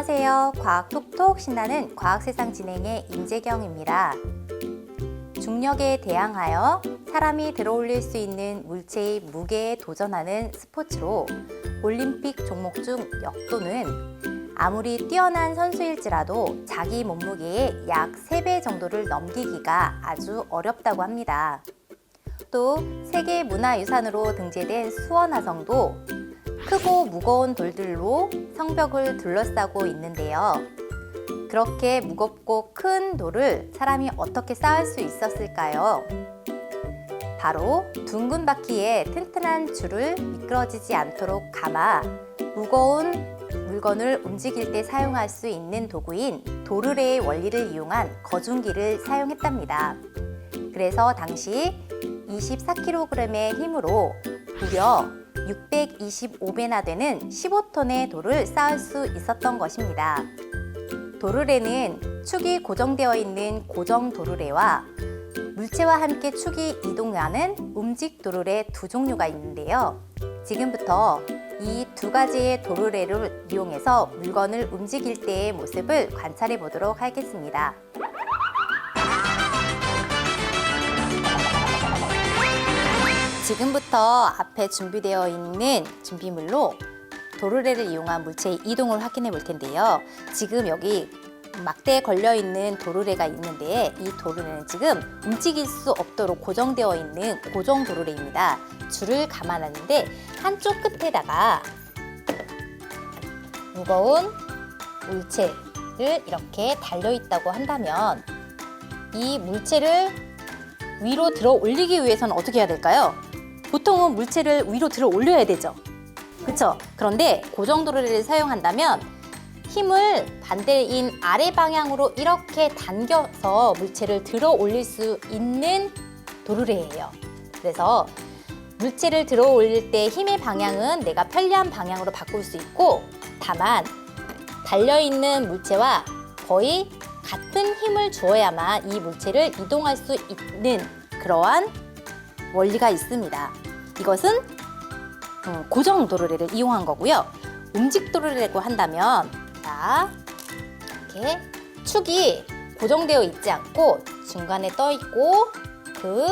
안녕하세요. 과학 톡톡 신나는 과학세상 진행의 임재경입니다. 중력에 대항하여 사람이 들어올릴 수 있는 물체의 무게에 도전하는 스포츠로 올림픽 종목 중 역도는 아무리 뛰어난 선수일지라도 자기 몸무게의 약 3배 정도를 넘기기가 아주 어렵다고 합니다. 또 세계 문화유산으로 등재된 수원화성도 크고 무거운 돌들로 성벽을 둘러싸고 있는데요. 그렇게 무겁고 큰 돌을 사람이 어떻게 쌓을 수 있었을까요? 바로 둥근 바퀴에 튼튼한 줄을 미끄러지지 않도록 감아 무거운 물건을 움직일 때 사용할 수 있는 도구인 도르래의 원리를 이용한 거중기를 사용했답니다. 그래서 당시 24kg의 힘으로 무려 625배나 되는 15톤의 돌을 쌓을 수 있었던 것입니다. 도르래는 축이 고정되어 있는 고정 도르래와 물체와 함께 축이 이동하는 움직 도르래 두 종류가 있는데요. 지금부터 이 두 가지의 도르래를 이용해서 물건을 움직일 때의 모습을 관찰해 보도록 하겠습니다. 지금부터 앞에 준비되어 있는 준비물로 도르래를 이용한 물체의 이동을 확인해 볼 텐데요. 지금 여기 막대에 걸려 있는 도르래가 있는데 이 도르래는 지금 움직일 수 없도록 고정되어 있는 고정 도르래입니다. 줄을 감아놨는데 한쪽 끝에다가 무거운 물체를 이렇게 달려 있다고 한다면 이 물체를 위로 들어 올리기 위해서는 어떻게 해야 될까요? 보통은 물체를 위로 들어 올려야 되죠. 그렇죠? 그런데 고정 도르래를 사용한다면 힘을 반대인 아래 방향으로 이렇게 당겨서 물체를 들어 올릴 수 있는 도르래예요. 그래서 물체를 들어 올릴 때 힘의 방향은 내가 편리한 방향으로 바꿀 수 있고 다만 달려 있는 물체와 거의 같은 힘을 주어야만 이 물체를 이동할 수 있는 그러한 원리가 있습니다. 이것은 음, 고정 도르래를 이용한 거고요. 움직 도르래라고 한다면 자 이렇게 축이 고정되어 있지 않고 중간에 떠 있고 그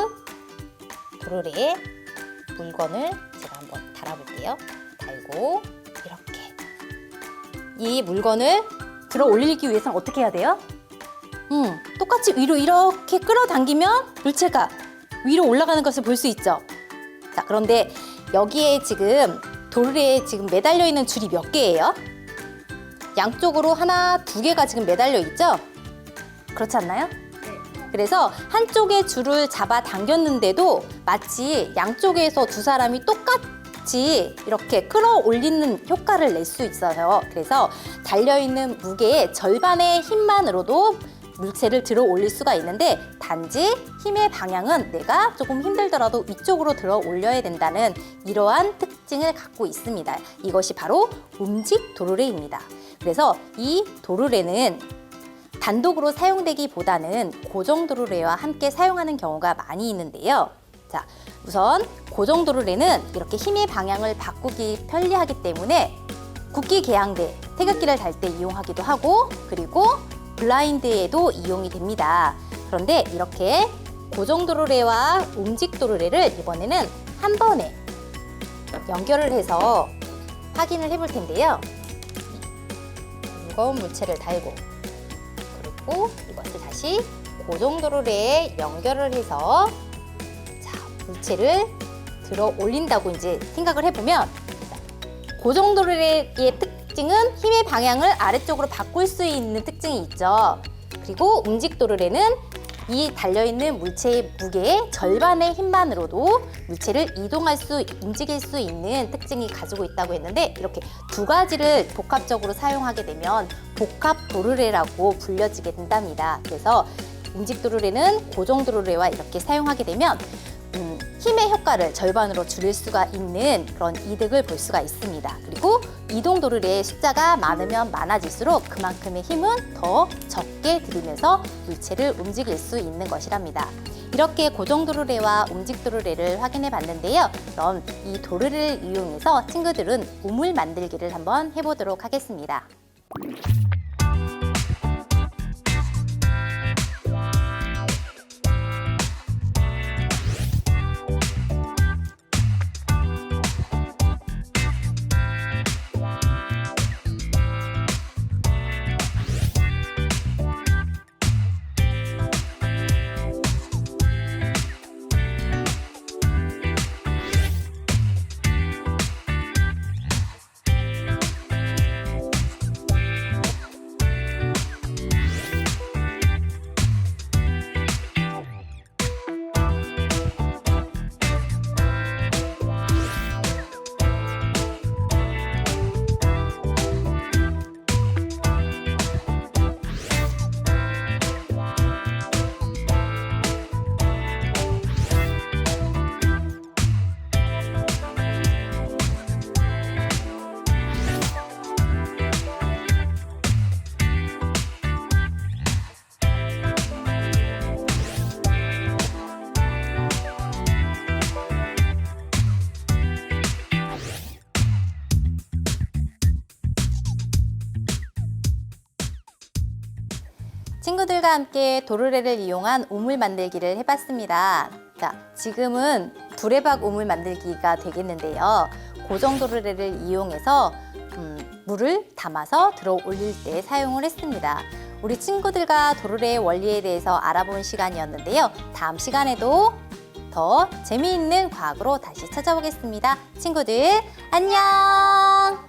도르래에 물건을 제가 한번 달아볼게요. 달고 이렇게 이 물건을 들어 올리기 위해서는 어떻게 해야 돼요? 음, 똑같이 위로 이렇게 끌어당기면 물체가 위로 올라가는 것을 볼 수 있죠. 자, 그런데 여기에 지금 도르래에 지금 매달려 있는 줄이 몇 개예요? 양쪽으로 하나, 두 개가 지금 매달려 있죠? 그렇지 않나요? 그래서 한쪽의 줄을 잡아 당겼는데도 마치 양쪽에서 두 사람이 똑같이 이렇게 끌어 올리는 효과를 낼 수 있어요. 그래서 달려있는 무게의 절반의 힘만으로도 물체를 들어 올릴 수가 있는데 단지 힘의 방향은 내가 조금 힘들더라도 위쪽으로 들어 올려야 된다는 이러한 특징을 갖고 있습니다. 이것이 바로 움직 도르래입니다. 그래서 이 도르래는 단독으로 사용되기보다는 고정 도르래와 함께 사용하는 경우가 많이 있는데요. 자, 우선 고정 도르래는 이렇게 힘의 방향을 바꾸기 편리하기 때문에 국기 계양대, 태극기를 달 때 이용하기도 하고 그리고 블라인드에도 이용이 됩니다. 그런데 이렇게 고정 도르래와 움직 도르래를 이번에는 한 번에 연결을 해서 확인을 해볼 텐데요. 무거운 물체를 달고 그리고 이것을 다시 고정 도르래에 연결을 해서 자 물체를 들어 올린다고 이제 생각을 해보면 고정 도르래의 특 징은 힘의 방향을 아래쪽으로 바꿀 수 있는 특징이 있죠. 그리고 움직 도르래는 이 달려있는 물체의 무게의 절반의 힘만으로도 물체를 이동할 수, 움직일 수 있는 특징이 가지고 있다고 했는데 이렇게 두 가지를 복합적으로 사용하게 되면 복합 도르래라고 불려지게 된답니다. 그래서 움직 도르래는 고정 도르래와 이렇게 사용하게 되면 음, 힘의 효과를 절반으로 줄일 수가 있는 그런 이득을 볼 수가 있습니다. 그리고 이동 도르래의 숫자가 많으면 많아질수록 그만큼의 힘은 더 적게 들이면서 물체를 움직일 수 있는 것이랍니다. 이렇게 고정 도르래와 움직 도르래를 확인해 봤는데요. 그럼 이 도르래를 이용해서 친구들은 우물 만들기를 한번 해보도록 하겠습니다. 친구들과 함께 도르래를 이용한 우물 만들기를 해봤습니다. 자, 지금은 두레박 우물 만들기가 되겠는데요. 고정 도르래를 이용해서 음, 물을 담아서 들어 올릴 때 사용을 했습니다. 우리 친구들과 도르래의 원리에 대해서 알아본 시간이었는데요. 다음 시간에도 더 재미있는 과학으로 다시 찾아오겠습니다. 친구들, 안녕!